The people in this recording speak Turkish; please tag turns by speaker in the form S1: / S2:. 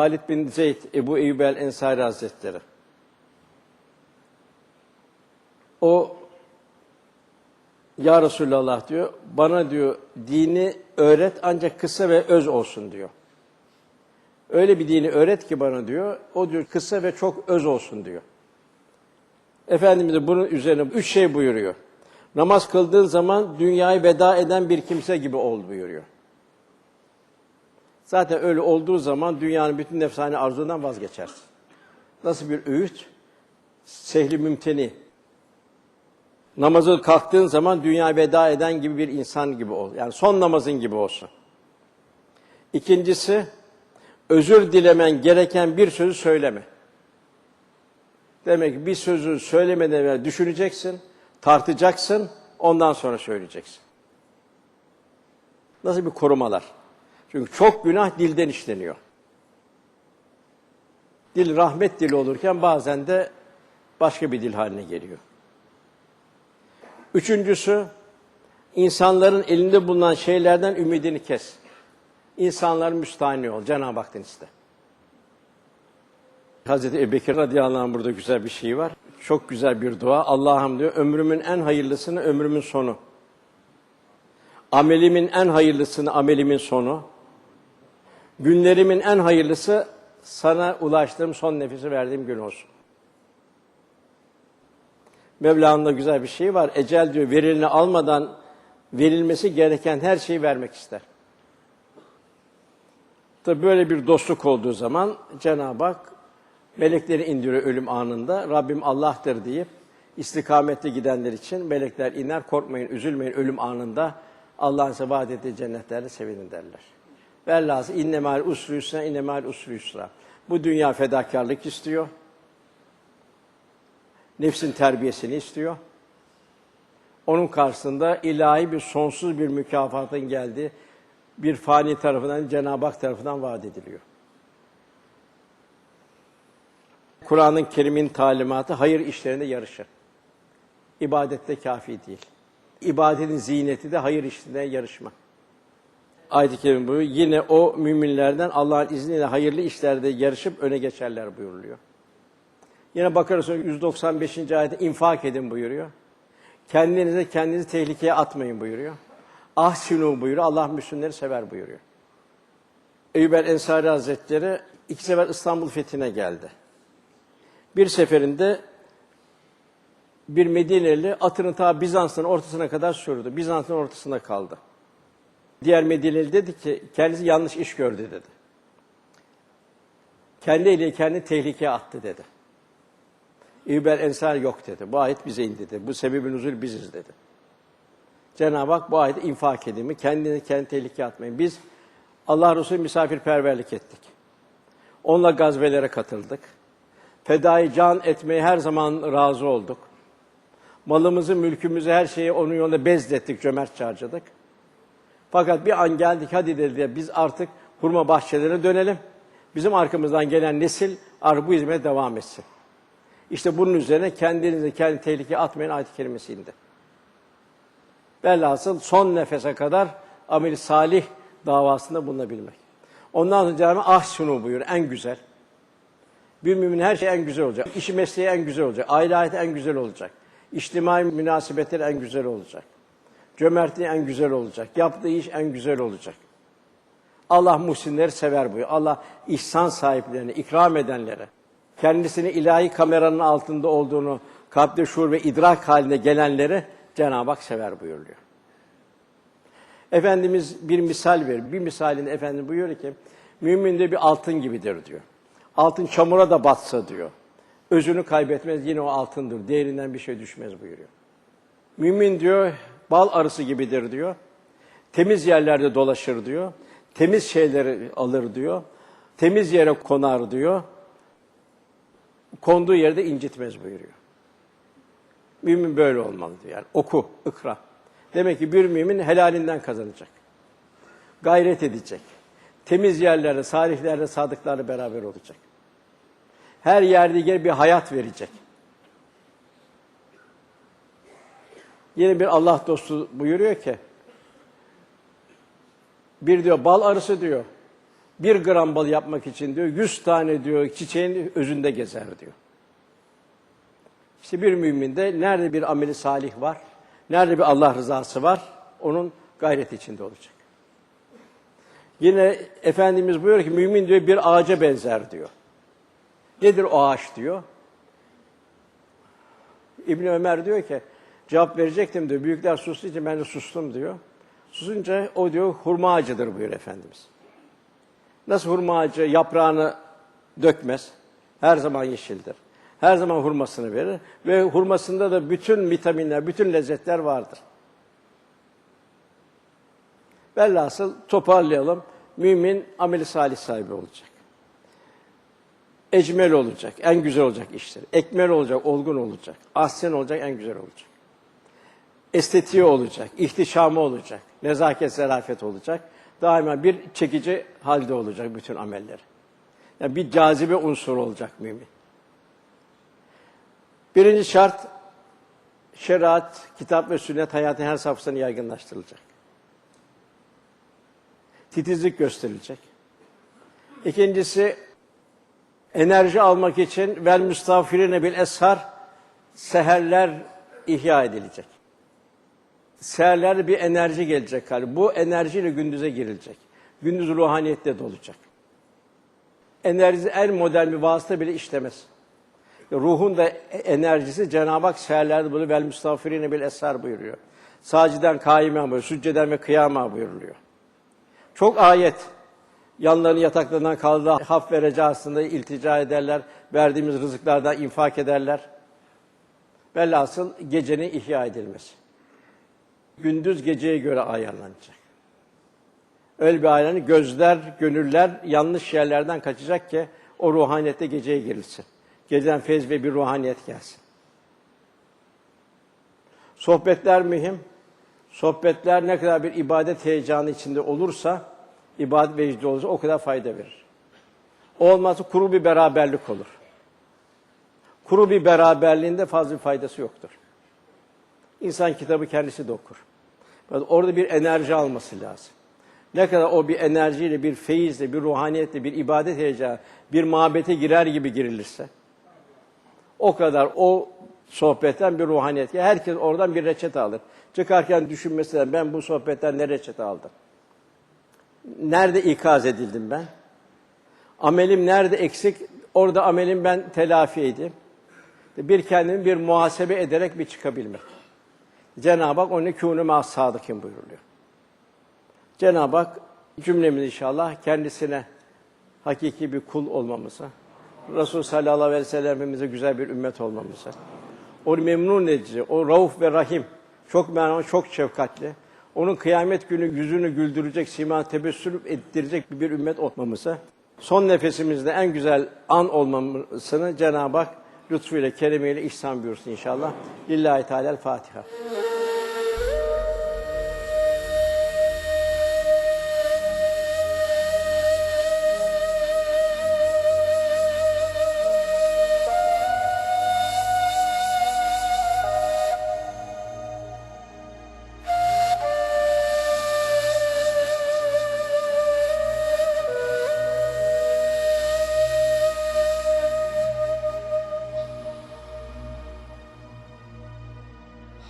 S1: Halid bin Zeyd, Ebu Eyyub el-Ensari Hazretleri. O ya Resulallah diyor, bana diyor dini öğret ancak kısa ve öz olsun diyor. Öyle bir dini öğret ki bana diyor, o diyor kısa ve çok öz olsun diyor. Efendimiz de bunun üzerine üç şey buyuruyor. Namaz kıldığın zaman dünyayı veda eden bir kimse gibi ol buyuruyor. Zaten öyle olduğu zaman dünyanın bütün nefsani arzundan vazgeçersin. Nasıl bir öğüt? Sehli mümteni. Namazı kalktığın zaman dünya veda eden gibi bir insan gibi ol. Yani son namazın gibi olsun. İkincisi, özür dilemen gereken bir sözü söyleme. Demek ki bir sözü söylemeden evvel düşüneceksin, tartacaksın, ondan sonra söyleyeceksin. Nasıl bir korumalar? Çünkü çok günah dilden işleniyor. Dil rahmet dili olurken bazen de başka bir dil haline geliyor. Üçüncüsü, insanların elinde bulunan şeylerden ümidini kes. İnsanların müstahni ol, Cenab-ı Hak'tan iste. Hazreti Ebubekir radıyallahu anh burada güzel bir şey var. Çok güzel bir dua. Allah'ım diyor, ömrümün en hayırlısını ömrümün sonu. Amelimin en hayırlısını amelimin sonu. Günlerimin en hayırlısı sana ulaştığım son nefesi verdiğim gün olsun. Mevla'nın güzel bir şey var. Ecel diyor verilini almadan verilmesi gereken her şeyi vermek ister. Tabi böyle bir dostluk olduğu zaman Cenab-ı Hak melekleri indiriyor ölüm anında. Rabbim Allah'tır deyip istikamette gidenler için melekler iner. Korkmayın, üzülmeyin ölüm anında. Allah'ın size vaat ettiği cennetlerle sevinin derler. Velhâsıl innemâl usrü yusra, innemâl usrü yusra. Bu dünya fedakarlık istiyor. Nefsin terbiyesini istiyor. Onun karşısında ilahi bir sonsuz bir mükafatın geldiği bir fani tarafından, Cenab-ı Hak tarafından vaat ediliyor. Kur'an-ı Kerim'in talimatı hayır işlerinde yarışır. İbadette kafi değil. İbadetin ziyneti de hayır işlerinde yarışma. Ayet-i Kerim buyuruyor. Yine o müminlerden Allah'ın izniyle hayırlı işlerde yarışıp öne geçerler buyuruluyor. Yine Bakara Suresi 195. ayette infak edin buyuruyor. Kendinize kendinizi tehlikeye atmayın buyuruyor. Ahsinu buyuruyor. Allah Müslümanları sever buyuruyor. Eyyub el Ensari Hazretleri iki sefer İstanbul fethine geldi. Bir seferinde bir Medineli atını ta Bizans'ın ortasına kadar sürdü. Bizans'ın ortasında kaldı. Diğer Medineli dedi ki kendisi yanlış iş gördü dedi. Kendi eliyle kendi tehlikeye attı dedi. İbel Ensar yok dedi. Bu ayet bize indi dedi. Bu sebebin nuzul biziz dedi. Cenab-ı Hak bu ayeti infak edimi, kendini kendi tehlikeye atmayın. Biz Allah Resulü misafirperverlik ettik. Onunla gazvelere katıldık. Fedai can etmeye her zaman razı olduk. Malımızı, mülkümüzü, her şeyi onun yolunda bezdettik, cömertçe harcadık. Fakat bir an geldik, hadi dedi biz artık hurma bahçelerine dönelim. Bizim arkamızdan gelen nesil bu hizmete devam etsin. İşte bunun üzerine kendinizi kendi tehlikeye atmayın ayet-i kerimesi indi. Velhasıl son nefese kadar amel salih davasında bulunabilmek. Ondan sonra Cenab-ı ah şunu buyur en güzel. Bir mümin her şey en güzel olacak. İşi mesleği en güzel olacak. Aile hayatı en güzel olacak. İçtimai münasebetleri en güzel olacak. Cömertliği en güzel olacak. Yaptığı iş en güzel olacak. Allah muhsinleri sever buyuruyor. Allah ihsan sahiplerine, ikram edenlere, kendisini ilahi kameranın altında olduğunu kalpte şuur ve idrak haline gelenleri Cenab-ı Hak sever buyuruyor. Efendimiz bir misal verir. Bir misalinde Efendimiz buyuruyor ki, mümin de bir altın gibidir diyor. Altın çamura da batsa diyor. Özünü kaybetmez yine o altındır. Değerinden bir şey düşmez buyuruyor. Mümin diyor bal arısı gibidir diyor. Temiz yerlerde dolaşır diyor. Temiz şeyleri alır diyor. Temiz yere konar diyor. Konduğu yerde incitmez buyuruyor. Mümin böyle olmalı diyor. Yani oku, ikra. Demek ki bir mümin helalinden kazanacak. Gayret edecek. Temiz yerlerde, salihlerle, sadıklarla beraber olacak. Her yerde bir hayat verecek. Yine bir Allah dostu buyuruyor ki, bir diyor bal arısı diyor, bir gram bal yapmak için diyor, yüz tane diyor çiçeğin özünde gezer diyor. İşte bir müminde nerede bir ameli salih var, nerede bir Allah rızası var, onun gayret içinde olacak. Yine Efendimiz buyuruyor ki mümin diyor bir ağaca benzer diyor. Nedir o ağaç diyor? İbn Ömer diyor ki cevap verecektim diyor. Büyükler sustu için ben de sustum diyor. Susunca o diyor hurma ağacıdır buyuruyor Efendimiz. Nasıl hurma ağacı yaprağını dökmez? Her zaman yeşildir. Her zaman hurmasını verir ve hurmasında da bütün vitaminler, bütün lezzetler vardır. Velhasıl toparlayalım. Mümin ameli salih sahibi olacak. Ecmel olacak, en güzel olacak işleri. Ekmel olacak, olgun olacak. Ahsen olacak, en güzel olacak. Estetiği olacak, ihtişamı olacak. Nezaket, zarafet olacak. Daima bir çekici halde olacak bütün amelleri. Yani bir cazibe unsuru olacak mümin. Birinci şart, şeriat, kitap ve sünnet hayatın her safhasını yaygınlaştırılacak. Titizlik gösterilecek. İkincisi, enerji almak için vel müstafirine bil eshar seherler ihya edilecek. Seherlerde bir enerji gelecek hali. Bu enerjiyle gündüze girilecek. Gündüz ruhaniyette dolacak. Enerji en modern bir vasıta bile işlemez. Ruhun da enerjisi Cenab-ı Hak seherlerde bunu vel müstafirine bil eshar buyuruyor. Saciden kaimen buyuruyor. Sücceden ve kıyama buyuruluyor. Çok ayet yanlarını yataklarından kaldı, haf ve recasında iltica ederler, verdiğimiz rızıklardan infak ederler. Velhasıl gecenin ihya edilmesi. Gündüz geceye göre ayarlanacak. Öyle bir ayarlanır, gözler, gönüller yanlış yerlerden kaçacak ki o ruhaniyette geceye girilsin. Geceden feyz ve bir ruhaniyet gelsin. Sohbetler mühim. Sohbetler ne kadar bir ibadet heyecanı içinde olursa, ibadet vecdi olursa o kadar fayda verir. Olmazsa kuru bir beraberlik olur. Kuru bir beraberliğinde fazla bir faydası yoktur. İnsan kitabı kendisi de okur. Orada bir enerji alması lazım. Ne kadar o bir enerjiyle, bir feyizle, bir ruhaniyetle, bir ibadet heyecanı, bir mabete girer gibi girilirse, o kadar o sohbetten bir ruhaniyet. Herkes oradan bir reçete alır. Çıkarken düşünmesi ben bu sohbetten ne reçete aldım? Nerede ikaz edildim ben? Amelim nerede eksik? Orada amelim ben telafi edeyim. Bir kendimi bir muhasebe ederek bir çıkabilmek. Cenab-ı Hak onu kûnü mâ sadıkîn buyuruluyor. Cenab-ı Hak cümlemiz inşallah kendisine hakiki bir kul olmamızı, Resul sallallahu aleyhi ve sellem'imize güzel bir ümmet olmamızı, o memnun edici, o rauf ve rahim, çok merhamet, çok şefkatli, onun kıyamet günü yüzünü güldürecek, sima tebessüm ettirecek bir ümmet olmamızı, son nefesimizde en güzel an olmamızını Cenab-ı Hak lütfuyla, keremiyle ihsan buyursun inşallah. Lillahi Teala Fatiha.